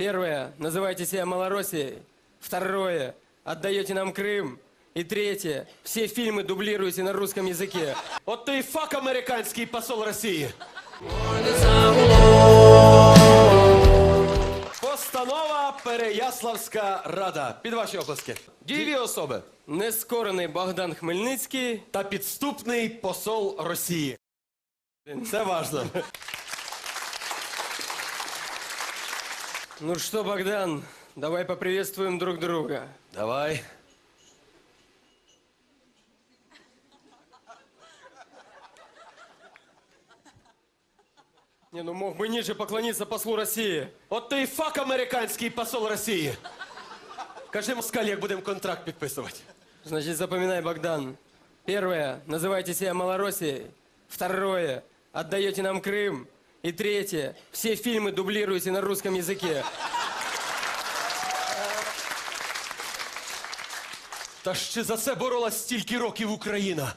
Первое. Называйте себя Малороссией. Второе. Отдаете нам Крым. И третье. Все фильмы дублируете на русском языке. От той фак американський посол Росії. Постанова Переяславська рада. Під ваші оплески. Дієві особи Нескорений Богдан Хмельницький. та підступний посол Росії. Це важливо. Ну что, Богдан, давай поприветствуем друг друга. Давай. Не, ну мог бы ниже поклониться послу России. От той фак американський посол Росії. Кажи москаль, як будемо контракт підписувати. Значит, запоминай, Богдан. Первое. Называйте себя Малороссией. Второе. Отдаете нам Крым. И третье. Все фильмы дублируете на русском языке. Та ж чи за це боролась стільки років Україна?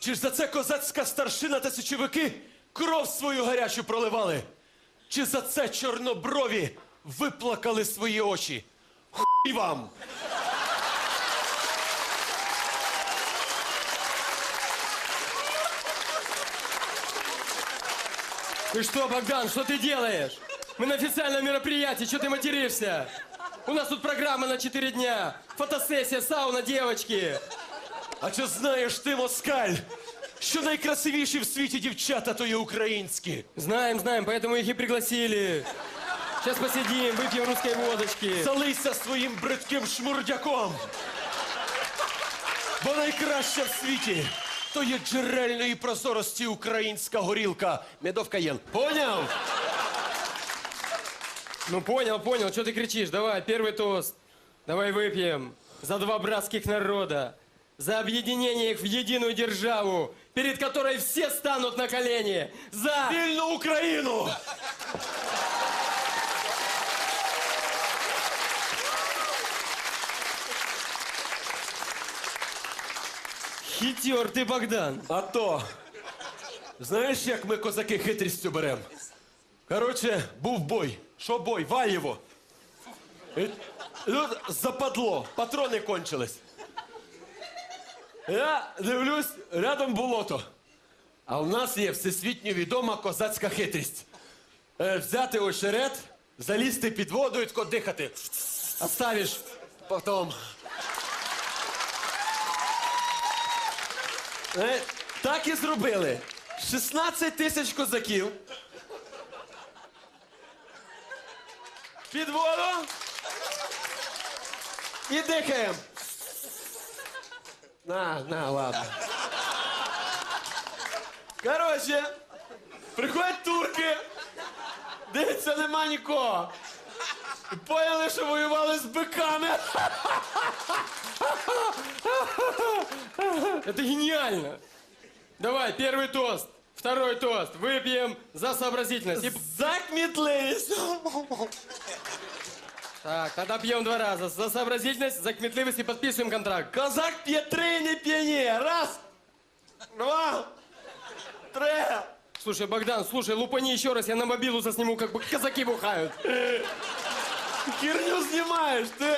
Чи ж за це козацька старшина та січовики кров свою гарячу проливали? Чи за це чорноброві виплакали свої очі? Хуй вам! Ты что, Богдан, что ты делаешь? Мы на официальном мероприятии, что ты материшься? У нас тут программа на 4 дня. Фотосессия, сауна, девочки. А чи знаєш ти, москаль, що найкрасивіші в світі дівчата то є українські? Знаем, знаем, поэтому их и пригласили. Сейчас посидим, выпьем русской водочки. Залийся своїм бридким шмурдяком. Бо найкраща в світі то є джерельної прозорості українська горілка. Медовка єн. Поняв? Ну понял, понял, что ты кричишь? Давай, первый тост. Давай выпьем за два братских народа, за объединение их в единую державу, перед которой все станут на колени. За... Вільну Україну! Хитер ты, Богдан. А то. Знаєш, як ми козаки хитрістю берем? Коротше, був бой. Що бой? Ваєво. І Тут западло, патрони кончились. Я дивлюсь, рядом болото. А у нас є всесвітньо відома козацька хитрість. Е, взяти очерет, залізти під воду і тако дихати. Оставиш потом. Е, так і зробили. 16 тисяч козаків. Під воду. І дихаємо. На, на, ладно. Коротше, приходять турки, дивиться, нема нікого. І поняли, що воювали з биками. Это гениально. Давай, первый тост. Второй тост. Выпьем за сообразительность. И- За кмітливість. Так, тогда пьем два раза. За сообразительность, за кметливость и подписываем контракт. Козак п'є три, не п'яніє. Раз, два, три. Слушай, Богдан, слушай, лупани еще раз, я на мобилу засниму, как бы казаки бухают. Херню знімаєш. Ти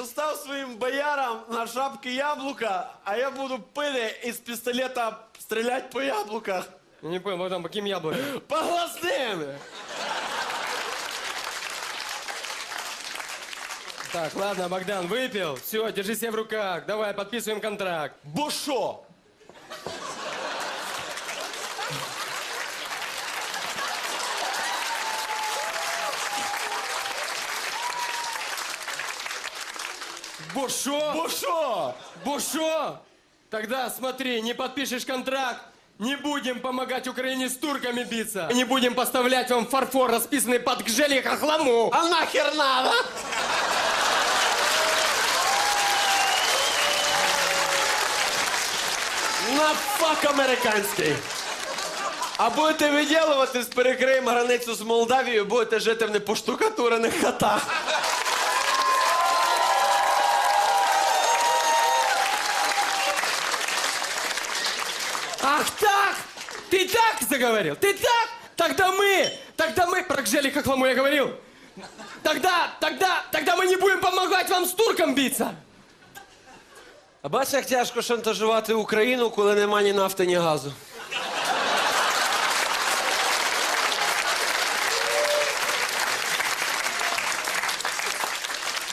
постав своїм боярам на шапки яблука, а я буду пити із пістолета стріляти по яблуках. Я не понял, Богдан, по каким яблокам? По гласним. Так, ладно, Богдан, выпил. Все, держи себя в руках. Давай, подписываем контракт. Бо що? Бо шо? Бо що? Бо шо? Тогда смотри, не подпишешь контракт, не будем помогать Украине с турками биться. Не будем поставлять вам фарфор, расписанный под гжели хохлому. А нахер надо? На фак американський. А будете виділуватись, перекриємо границю з Молдавією, будете жити в непоштукатурених хатах. Ах так! Ты так заговорил? Ты так? Тогда мы, тогда мы, про гжели хохлому я говорил, Тогда, тогда, тогда мы не будем помогать вам с турком биться. А бачиш, як тяжко шантажувати Україну, коли нема ні нафти, ні газу.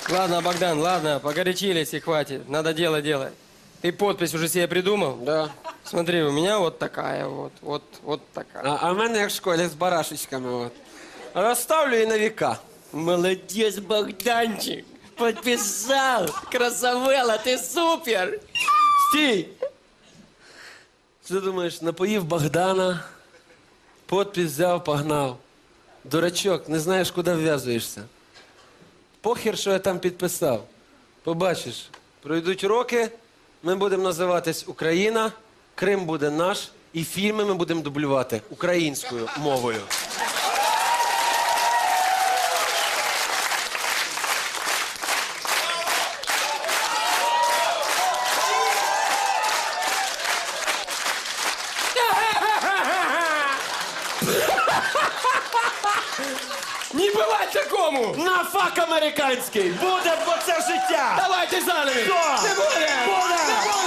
Ладно, Богдан, ладно, погорячились и хватит. Надо дело делать. Ты подпись уже себе придумал? Да. Смотри, у меня вот такая вот, вот, вот такая. А, а в мене як в школі з барашечками. От. Розставлю і на віка. Молодец, Богданчик. Подписал. Красавела, ты супер. Стій! Що ти думаєш, напоїв Богдана, подпись взяв, погнав. Дурачок, не знаєш, куди вв'язуєшся. Похер, що я там підписав. Побачиш, пройдуть роки, ми будемо називатись Україна, Крим буде наш, і фільми ми будемо дублювати українською мовою. Не бывать такому. На фак американський! Буде бо це життя! Давайте заново. Що? Не будем. Буде! Не будем.